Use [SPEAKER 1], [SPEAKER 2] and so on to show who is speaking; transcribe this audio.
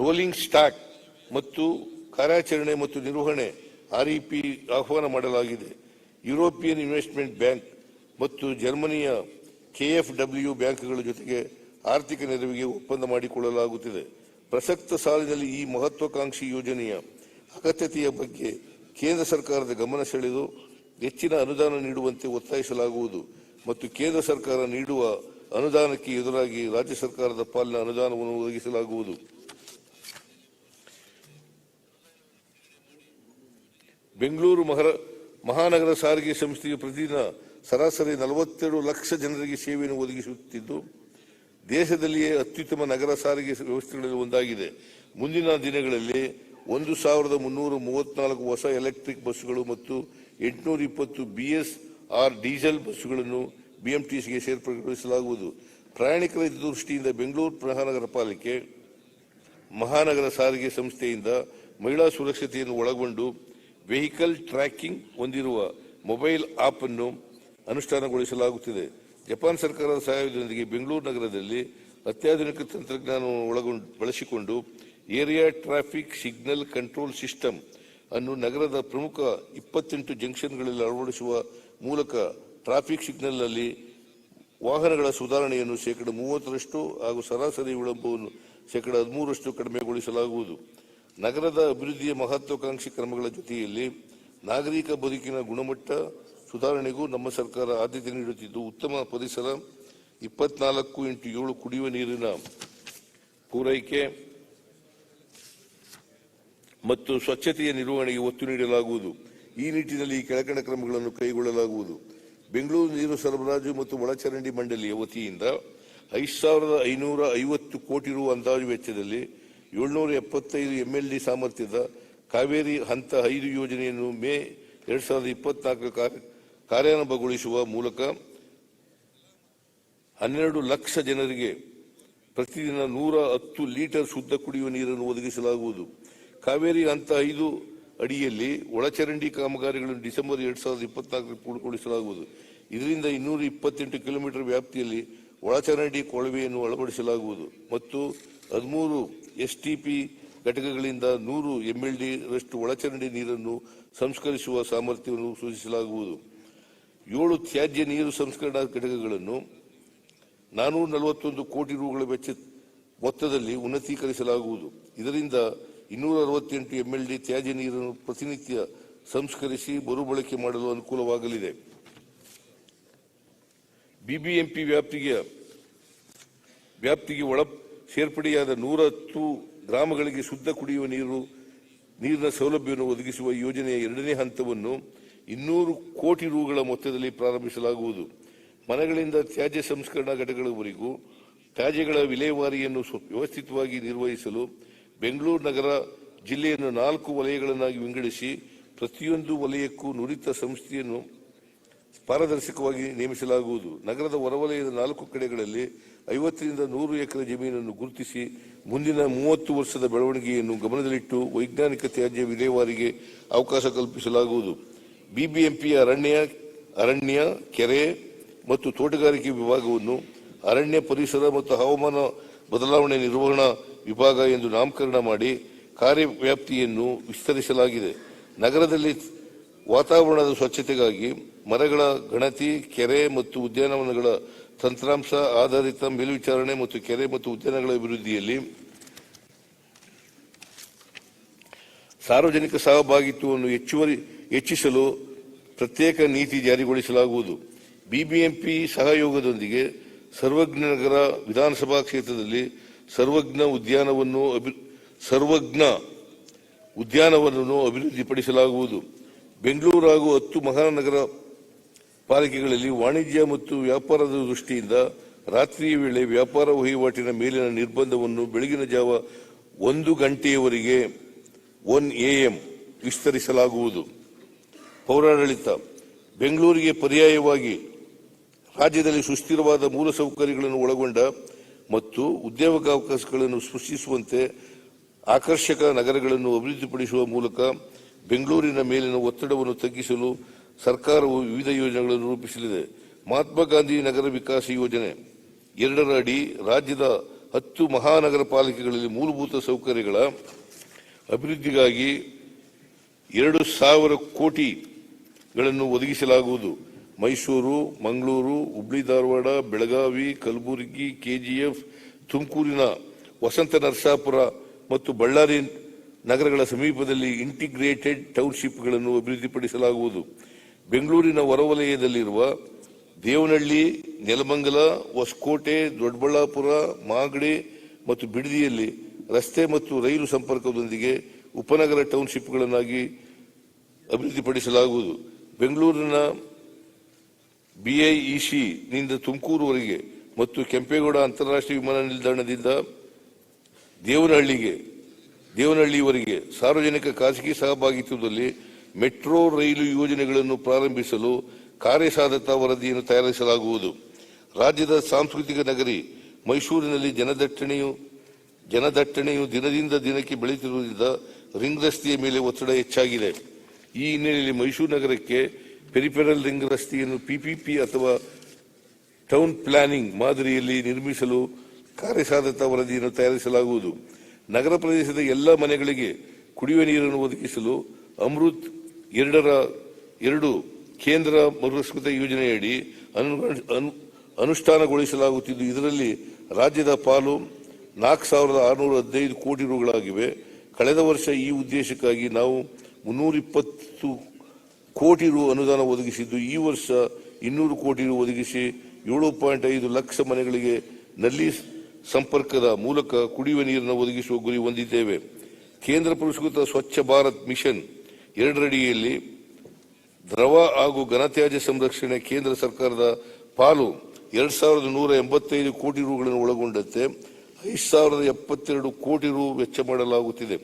[SPEAKER 1] rolling stock ಮತ್ತು ಕಾರ್ಯಾಚರಣೆ ಮತ್ತು ನಿರ್ವಹಣೆ ಆರ್ಇಪಿ e ಆಹ್ವಾನ ಮಾಡಲಾಗಿದೆ ಯುರೋಪಿಯನ್ ಇನ್ವೆಸ್ಟ್ಮೆಂಟ್ ಬ್ಯಾಂಕ್ ಮತ್ತು ಜರ್ಮನಿಯ ಕೆಎಫ್ಡಬ್ಲ್ಯೂ ಬ್ಯಾಂಕ್ಗಳ ಜೊತೆಗೆ ಆರ್ಥಿಕ ನೆರವಿಗೆ ಒಪ್ಪಂದ ಮಾಡಿಕೊಳ್ಳಲಾಗುತ್ತಿದೆ ಪ್ರಸಕ್ತ ಸಾಲಿನಲ್ಲಿ ಈ ಮಹತ್ವಾಕಾಂಕ್ಷಿ ಯೋಜನೆಯ ಅಗತ್ಯತೆಯ ಬಗ್ಗೆ ಕೇಂದ್ರ ಸರ್ಕಾರದ ಗಮನ ಸೆಳೆದು ಹೆಚ್ಚಿನ ಅನುದಾನ ನೀಡುವಂತೆ ಒತ್ತಾಯಿಸಲಾಗುವುದು ಮತ್ತು ಕೇಂದ್ರ ಸರ್ಕಾರ ನೀಡುವ ಅನುದಾನಕ್ಕೆ ಎದುರಾಗಿ ರಾಜ್ಯ ಸರ್ಕಾರದ ಪಾಲಿನ ಅನುದಾನವನ್ನು ಒದಗಿಸಲಾಗುವುದು ಬೆಂಗಳೂರು ಮಹರ ಮಹಾನಗರ ಸಾರಿಗೆ ಸಂಸ್ಥೆಯು ಪ್ರತಿದಿನ ಸರಾಸರಿ ನಲವತ್ತೆರಡು ಲಕ್ಷ ಜನರಿಗೆ ಸೇವೆಯನ್ನು ಒದಗಿಸುತ್ತಿದ್ದು ದೇಶದಲ್ಲಿಯೇ ಅತ್ಯುತ್ತಮ ನಗರ ಸಾರಿಗೆ ವ್ಯವಸ್ಥೆಗಳಲ್ಲಿ ಒಂದಾಗಿದೆ ಮುಂದಿನ ದಿನಗಳಲ್ಲಿ ಒಂದು ಸಾವಿರದ ಮುನ್ನೂರ ಮೂವತ್ನಾಲ್ಕು ಹೊಸ ಎಲೆಕ್ಟ್ರಿಕ್ ಬಸ್ಸುಗಳು ಮತ್ತು ಎಂಟುನೂರ ಇಪ್ಪತ್ತು ಬಿ ಎಸ್ ಆರ್ ಡೀಸೆಲ್ ಬಸ್ಸುಗಳನ್ನು ಬಿಎಂಟಿಸಿಗೆ ಸೇರ್ಪಡೆಗೊಳಿಸಲಾಗುವುದು ಪ್ರಯಾಣಿಕರ ದೃಷ್ಟಿಯಿಂದ ಬೆಂಗಳೂರು ಮಹಾನಗರ ಪಾಲಿಕೆ ಮಹಾನಗರ ಸಾರಿಗೆ ಸಂಸ್ಥೆಯಿಂದ ಮಹಿಳಾ ಸುರಕ್ಷತೆಯನ್ನು ಒಳಗೊಂಡು ವೆಹಿಕಲ್ ಟ್ರ್ಯಾಕಿಂಗ್ ಹೊಂದಿರುವ ಮೊಬೈಲ್ ಆಪ್ ಅನ್ನು ಅನುಷ್ಠಾನಗೊಳಿಸಲಾಗುತ್ತಿದೆ ಜಪಾನ್ ಸರ್ಕಾರದ ಸಹಾಯದೊಂದಿಗೆ ಬೆಂಗಳೂರು ನಗರದಲ್ಲಿ ಅತ್ಯಾಧುನಿಕ ತಂತ್ರಜ್ಞಾನವನ್ನು ಒಳಗೊಂಡು ಬಳಸಿಕೊಂಡು area traffic signal control system ಅನ್ನು ನಗರದ ಪ್ರಮುಖ ಇಪ್ಪತ್ತೆಂಟು ಜಂಕ್ಷನ್ಗಳಲ್ಲಿ ಅಳವಡಿಸುವ ಮೂಲಕ ಟ್ರಾಫಿಕ್ ಸಿಗ್ನಲ್ನಲ್ಲಿ ವಾಹನಗಳ ಸುಧಾರಣೆಯನ್ನು ಶೇಕಡ ಮೂವತ್ತರಷ್ಟು ಹಾಗೂ ಸರಾಸರಿ ವಿಳಂಬವನ್ನು ಶೇಕಡ ಹದಿಮೂರರಷ್ಟು ಕಡಿಮೆಗೊಳಿಸಲಾಗುವುದು ನಗರದ ಅಭಿವೃದ್ಧಿಯ ಮಹತ್ವಾಕಾಂಕ್ಷಿ ಕ್ರಮಗಳ ಜೊತೆಯಲ್ಲಿ ನಾಗರಿಕ ಬದುಕಿನ ಗುಣಮಟ್ಟ ಸುಧಾರಣೆಗೂ ನಮ್ಮ ಸರ್ಕಾರ ಆದ್ಯತೆ ನೀಡುತ್ತಿದ್ದು ಉತ್ತಮ ಪರಿಸರ ಇಪ್ಪತ್ನಾಲ್ಕು ಇಂಟು ಏಳು ಕುಡಿಯುವ ನೀರಿನ ಪೂರೈಕೆ ಮತ್ತು ಸ್ವಚ್ಛತೆಯ ನಿರ್ವಹಣೆಗೆ ಒತ್ತು ನೀಡಲಾಗುವುದು ಈ ನಿಟ್ಟಿನಲ್ಲಿ ಕೆಳಕಣ ಕ್ರಮಗಳನ್ನು ಕೈಗೊಳ್ಳಲಾಗುವುದು ಬೆಂಗಳೂರು ನೀರು ಸರಬರಾಜು ಮತ್ತು ಒಳಚರಂಡಿ ಮಂಡಳಿಯ ವತಿಯಿಂದ ಐದು ಸಾವಿರದ ಐನೂರ ಐವತ್ತು ಕೋಟಿ ರು ಅಂದಾಜು ವೆಚ್ಚದಲ್ಲಿ ಏಳ್ನೂರ ಎಪ್ಪತ್ತೈದು ಎಂ ಎಲ್ ಡಿ ಸಾಮರ್ಥ್ಯದ ಕಾವೇರಿ ಹಂತ ಐದು ಯೋಜನೆಯನ್ನು ಮೇ ಎರಡ್ ಸಾವಿರದ ಇಪ್ಪತ್ನಾಲ್ಕು ಕಾರ್ಯಾರಂಭಗೊಳಿಸುವ ಮೂಲಕ ಹನ್ನೆರಡು ಲಕ್ಷ ಜನರಿಗೆ ಪ್ರತಿದಿನ ನೂರ ಹತ್ತು ಲೀಟರ್ ಶುದ್ಧ ಕುಡಿಯುವ ನೀರನ್ನು ಒದಗಿಸಲಾಗುವುದು ಕಾವೇರಿ ಹಂತ ಐದು ಅಡಿಯಲ್ಲಿ ಒಳಚರಂಡಿ ಕಾಮಗಾರಿಗಳನ್ನು ಡಿಸೆಂಬರ್ ಎರಡು ಸಾವಿರದ ಇಪ್ಪತ್ನಾಲ್ಕರಲ್ಲಿ ಪೂರ್ಣಗೊಳಿಸಲಾಗುವುದು ಇದರಿಂದ ಇನ್ನೂರ ಇಪ್ಪತ್ತೆಂಟು ಕಿಲೋಮೀಟರ್ ವ್ಯಾಪ್ತಿಯಲ್ಲಿ ಒಳಚರಂಡಿ ಕೊಳವೆಯನ್ನು ಅಳವಡಿಸಲಾಗುವುದು ಮತ್ತು ಹದಿಮೂರು ಎಸ್ಟಿಪಿ ಘಟಕಗಳಿಂದ ನೂರು ಎಂಎಲ್ಡಿ ರಷ್ಟು ಒಳಚರಂಡಿ ನೀರನ್ನು ಸಂಸ್ಕರಿಸುವ ಸಾಮರ್ಥ್ಯವನ್ನು ಸೂಚಿಸಲಾಗುವುದು ಏಳು ತ್ಯಾಜ್ಯ ನೀರು ಸಂಸ್ಕರಣಾ ಘಟಕಗಳನ್ನು ನಾನೂರ ನಲವತ್ತೊಂದು ಕೋಟಿ ರೂಗಳ ವೆಚ್ಚ ಮೊತ್ತದಲ್ಲಿ ಉನ್ನತೀಕರಿಸಲಾಗುವುದು ಇದರಿಂದ ಇನ್ನೂರ ಅರವತ್ತೆಂಟು ಎಂಎಲ್ಡಿ ತ್ಯಾಜ್ಯ ನೀರನ್ನು ಪ್ರತಿನಿತ್ಯ ಸಂಸ್ಕರಿಸಿ ಮರುಬಳಕೆ ಮಾಡಲು ಅನುಕೂಲವಾಗಲಿದೆ ಬಿಬಿಎಂಪಿ ವ್ಯಾಪ್ತಿಗೆ ವ್ಯಾಪ್ತಿಗೆ ಒಳ ಸೇರ್ಪಡೆಯಾದ ನೂರ ಹತ್ತು ಗ್ರಾಮಗಳಿಗೆ ಶುದ್ಧ ಕುಡಿಯುವ ನೀರು ನೀರಿನ ಸೌಲಭ್ಯವನ್ನು ಒದಗಿಸುವ ಯೋಜನೆಯ ಎರಡನೇ ಹಂತವನ್ನು ಇನ್ನೂರು ಕೋಟಿ ರೂಗಳ ಮೊತ್ತದಲ್ಲಿ ಪ್ರಾರಂಭಿಸಲಾಗುವುದು ಮನೆಗಳಿಂದ ತ್ಯಾಜ್ಯ ಸಂಸ್ಕರಣಾ ಘಟಕಗಳವರೆಗೂ ತ್ಯಾಜ್ಯಗಳ ವಿಲೇವಾರಿಯನ್ನು ವ್ಯವಸ್ಥಿತವಾಗಿ ನಿರ್ವಹಿಸಲು ಬೆಂಗಳೂರು ನಗರ ಜಿಲ್ಲೆಯನ್ನು ನಾಲ್ಕು ವಲಯಗಳನ್ನಾಗಿ ವಿಂಗಡಿಸಿ ಪ್ರತಿಯೊಂದು ವಲಯಕ್ಕೂ ನುರಿತ ಸಂಸ್ಥೆಯನ್ನು ಪಾರದರ್ಶಕವಾಗಿ ನೇಮಿಸಲಾಗುವುದು ನಗರದ ಹೊರವಲಯದ ನಾಲ್ಕು ಕಡೆಗಳಲ್ಲಿ ಐವತ್ತರಿಂದ ನೂರು ಎಕರೆ ಜಮೀನನ್ನು ಗುರುತಿಸಿ ಮುಂದಿನ ಮೂವತ್ತು ವರ್ಷದ ಬೆಳವಣಿಗೆಯನ್ನು ಗಮನದಲ್ಲಿಟ್ಟು ವೈಜ್ಞಾನಿಕ ತ್ಯಾಜ್ಯ ವಿಲೇವಾರಿಗೆ ಅವಕಾಶ ಕಲ್ಪಿಸಲಾಗುವುದು ಬಿಬಿಎಂಪಿಯ ಅರಣ್ಯ ಅರಣ್ಯ ಕೆರೆ ಮತ್ತು ತೋಟಗಾರಿಕೆ ವಿಭಾಗವನ್ನು ಅರಣ್ಯ ಪರಿಸರ ಮತ್ತು ಹವಾಮಾನ ಬದಲಾವಣೆ ನಿರ್ವಹಣಾ ವಿಭಾಗ ಎಂದು ನಾಮಕರಣ ಮಾಡಿ ಕಾರ್ಯವ್ಯಾಪ್ತಿಯನ್ನು ವಿಸ್ತರಿಸಲಾಗಿದೆ ನಗರದಲ್ಲಿ ವಾತಾವರಣದ ಸ್ವಚ್ಛತೆಗಾಗಿ ಮರಗಳ ಗಣತಿ ಕೆರೆ ಮತ್ತು ಉದ್ಯಾನವನಗಳ ತಂತ್ರಾಂಶ ಆಧಾರಿತ ಮೇಲ್ವಿಚಾರಣೆ ಮತ್ತು ಕೆರೆ ಮತ್ತು ಉದ್ಯಾನಗಳ ಅಭಿವೃದ್ಧಿಯಲ್ಲಿ ಸಾರ್ವಜನಿಕ ಸಹಭಾಗಿತ್ವವನ್ನು ಹೆಚ್ಚುವರಿ ಹೆಚ್ಚಿಸಲು ಪ್ರತ್ಯೇಕ ನೀತಿ ಜಾರಿಗೊಳಿಸಲಾಗುವುದು ಬಿಬಿಎಂಪಿ ಸಹಯೋಗದೊಂದಿಗೆ ಸರ್ವಜ್ಞ ನಗರ ವಿಧಾನಸಭಾ ಕ್ಷೇತ್ರದಲ್ಲಿ ಸರ್ವಜ್ಞ ಉದ್ಯಾನವನ್ನು ಅಭಿ ಸರ್ವಜ್ಞ ಉದ್ಯಾನವನ್ನು ಅಭಿವೃದ್ಧಿಪಡಿಸಲಾಗುವುದು ಬೆಂಗಳೂರು ಹಾಗೂ ಹತ್ತು ಮಹಾನಗರ ಪಾಲಿಕೆಗಳಲ್ಲಿ ವಾಣಿಜ್ಯ ಮತ್ತು ವ್ಯಾಪಾರದ ದೃಷ್ಟಿಯಿಂದ ರಾತ್ರಿಯ ವೇಳೆ ವ್ಯಾಪಾರ ವಹಿವಾಟಿನ ಮೇಲಿನ ನಿರ್ಬಂಧವನ್ನು ಬೆಳಗಿನ ಜಾವ ಒಂದು ಗಂಟೆಯವರೆಗೆ ಒನ್ ಎಎಂ ವಿಸ್ತರಿಸಲಾಗುವುದು ಪೌರಾಡಳಿತ ಬೆಂಗಳೂರಿಗೆ ಪರ್ಯಾಯವಾಗಿ ರಾಜ್ಯದಲ್ಲಿ ಸುಸ್ಥಿರವಾದ ಮೂಲಸೌಕರ್ಯಗಳನ್ನು ಒಳಗೊಂಡ ಮತ್ತು ಉದ್ಯೋಗಾವಕಾಶಗಳನ್ನು ಸೃಷ್ಟಿಸುವಂತೆ ಆಕರ್ಷಕ ನಗರಗಳನ್ನು ಅಭಿವೃದ್ಧಿಪಡಿಸುವ ಮೂಲಕ ಬೆಂಗಳೂರಿನ ಮೇಲಿನ ಒತ್ತಡವನ್ನು ತಗ್ಗಿಸಲು ಸರ್ಕಾರವು ವಿವಿಧ ಯೋಜನೆಗಳನ್ನು ರೂಪಿಸಲಿದೆ ಮಹಾತ್ಮ ಗಾಂಧಿ ನಗರ ವಿಕಾಸ ಯೋಜನೆ ಎರಡರ ಅಡಿ ರಾಜ್ಯದ ಹತ್ತು ಮಹಾನಗರ ಪಾಲಿಕೆಗಳಲ್ಲಿ ಮೂಲಭೂತ ಸೌಕರ್ಯಗಳ ಅಭಿವೃದ್ಧಿಗಾಗಿ ಎರಡು ಸಾವಿರ ಕೋಟಿಗಳನ್ನು ಒದಗಿಸಲಾಗುವುದು ಮೈಸೂರು ಮಂಗಳೂರು ಹುಬ್ಳಿ ಧಾರವಾಡ ಬೆಳಗಾವಿ ಕಲಬುರಗಿ ಕೆಜಿಎಫ್ ತುಮಕೂರಿನ ವಸಂತ ನರಸಾಪುರ ಮತ್ತು ಬಳ್ಳಾರಿ ನಗರಗಳ ಸಮೀಪದಲ್ಲಿ ಇಂಟಿಗ್ರೇಟೆಡ್ ಟೌನ್ಶಿಪ್ಗಳನ್ನು ಅಭಿವೃದ್ಧಿಪಡಿಸಲಾಗುವುದು ಬೆಂಗಳೂರಿನ ಹೊರವಲಯದಲ್ಲಿರುವ ದೇವನಹಳ್ಳಿ ನೆಲಮಂಗಲ ಹೊಸಕೋಟೆ ದೊಡ್ಡಬಳ್ಳಾಪುರ ಮಾಗಡಿ ಮತ್ತು ಬಿಡದಿಯಲ್ಲಿ ರಸ್ತೆ ಮತ್ತು ರೈಲು ಸಂಪರ್ಕದೊಂದಿಗೆ ಉಪನಗರ ಟೌನ್ಶಿಪ್ಗಳನ್ನಾಗಿ ಅಭಿವೃದ್ಧಿಪಡಿಸಲಾಗುವುದು ಬೆಂಗಳೂರಿನ ಬಿಐಇಸಿ e ನಿಂದ ತುಮಕೂರುವರೆಗೆ ಮತ್ತು ಕೆಂಪೇಗೌಡ ಅಂತಾರಾಷ್ಟ್ರೀಯ ವಿಮಾನ ನಿಲ್ದಾಣದಿಂದ ದೇವನಹಳ್ಳಿಗೆ ದೇವನಹಳ್ಳಿಯವರೆಗೆ ಸಾರ್ವಜನಿಕ ಖಾಸಗಿ ಸಹಭಾಗಿತ್ವದಲ್ಲಿ ಮೆಟ್ರೋ ರೈಲು ಯೋಜನೆಗಳನ್ನು ಪ್ರಾರಂಭಿಸಲು ಕಾರ್ಯಸಾಧಕ ವರದಿಯನ್ನು ತಯಾರಿಸಲಾಗುವುದು ರಾಜ್ಯದ ಸಾಂಸ್ಕೃತಿಕ ನಗರಿ ಮೈಸೂರಿನಲ್ಲಿ ಜನದಟ್ಟಣೆಯು ಜನದಟ್ಟಣೆಯು ದಿನದಿಂದ ದಿನಕ್ಕೆ ಬೆಳೆಯುತ್ತಿರುವುದರಿಂದ ರಿಂಗ್ ರಸ್ತೆಯ ಮೇಲೆ ಒತ್ತಡ ಹೆಚ್ಚಾಗಿದೆ ಈ ಹಿನ್ನೆಲೆಯಲ್ಲಿ ಮೈಸೂರು ನಗರಕ್ಕೆ ಪೆರಿಪೆರಲ್ ರಿಂಗ್ ರಸ್ತೆಯನ್ನು ಪಿಪಿಪಿ ಅಥವಾ ಟೌನ್ ಪ್ಲಾನಿಂಗ್ ಮಾದರಿಯಲ್ಲಿ ನಿರ್ಮಿಸಲು ಕಾರ್ಯಸಾಧಕ ವರದಿಯನ್ನು ತಯಾರಿಸಲಾಗುವುದು ನಗರ ಪ್ರದೇಶದ ಎಲ್ಲ ಮನೆಗಳಿಗೆ ಕುಡಿಯುವ ನೀರನ್ನು ಒದಗಿಸಲು ಅಮೃತ್ ಎರಡರ ಎರಡು ಕೇಂದ್ರ ಪುರಸ್ಕೃತ ಯೋಜನೆಯಡಿ ಅನುಷ್ಠಾನಗೊಳಿಸಲಾಗುತ್ತಿದ್ದು ಇದರಲ್ಲಿ ರಾಜ್ಯದ ಪಾಲು ನಾಲ್ಕು ಸಾವಿರದ ಆರುನೂರ ಹದಿನೈದು ಕೋಟಿ ರುಗಳಾಗಿವೆ ಕಳೆದ ವರ್ಷ ಈ ಉದ್ದೇಶಕ್ಕಾಗಿ ನಾವು ಮುನ್ನೂರಿಪ್ಪತ್ತು ಕೋಟಿ ರು ಅನುದಾನ ಒದಗಿಸಿದ್ದು ಈ ವರ್ಷ ಇನ್ನೂರು ಕೋಟಿ ರು ಒದಗಿಸಿ ಏಳು ಪಾಯಿಂಟ್ ಐದು ಲಕ್ಷ ಮನೆಗಳಿಗೆ ನಲ್ಲಿ ಸಂಪರ್ಕದ ಮೂಲಕ ಕುಡಿಯುವ ನೀರನ್ನು ಒದಗಿಸುವ ಗುರಿ ಹೊಂದಿದ್ದೇವೆ ಕೇಂದ್ರ ಪುರಸ್ಕೃತ ಸ್ವಚ್ಛ ಭಾರತ್ ಮಿಷನ್ ಎರಡರಡಿಯಲ್ಲಿ ದ್ರವ ಹಾಗೂ ಘನತ್ಯಾಜ್ಯ ಸಂರಕ್ಷಣೆ ಕೇಂದ್ರ ಸರ್ಕಾರದ ಪಾಲು ಎರಡು ಸಾವಿರದ ನೂರ ಎಂಬತ್ತೈದು ಕೋಟಿ ರೂಗಳನ್ನು ಒಳಗೊಂಡಂತೆ ಐದು ಸಾವಿರದ ಎಪ್ಪತ್ತೆರಡು ಕೋಟಿ ರು ವೆಚ್ಚ ಮಾಡಲಾಗುತ್ತಿದೆ